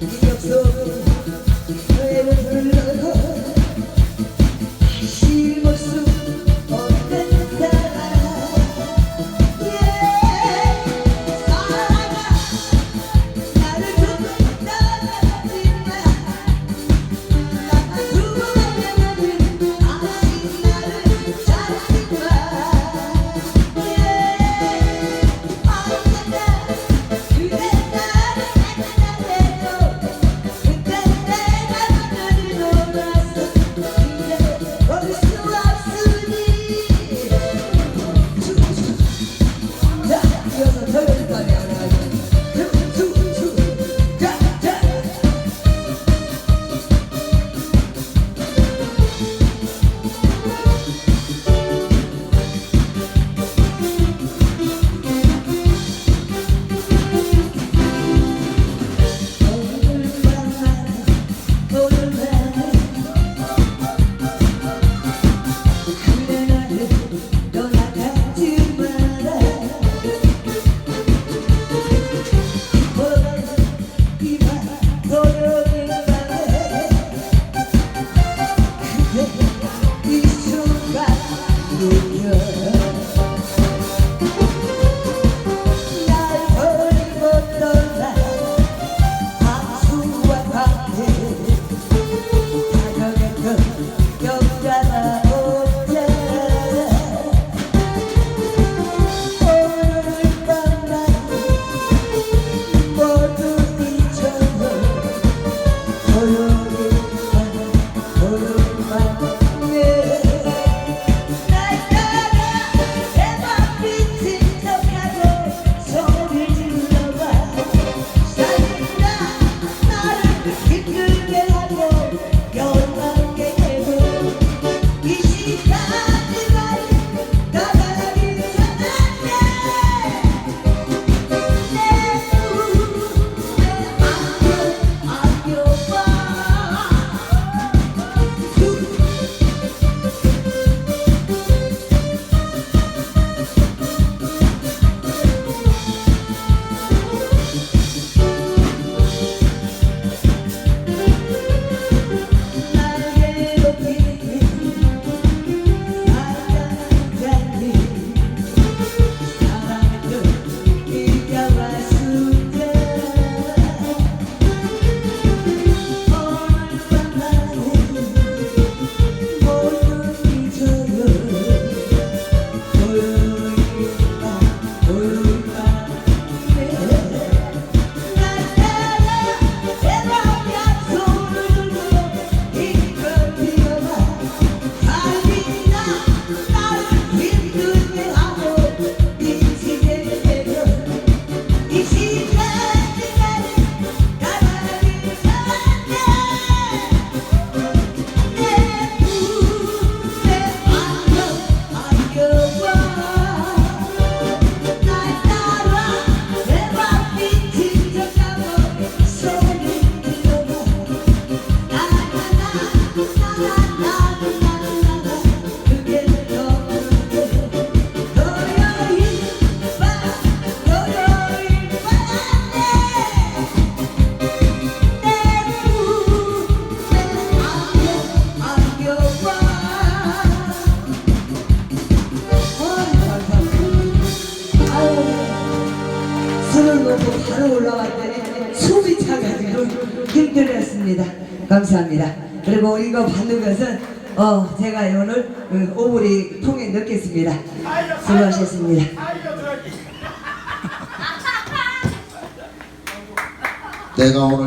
기억 속 너를 불러 바로 올라왔더니 숨이 차가지고 힘들었습니다. 감사합니다. 그리고 이거 받는 것은 어 제가 오늘 그 오물이 통에 넣겠습니다. 수고하셨습니다. 내가 오늘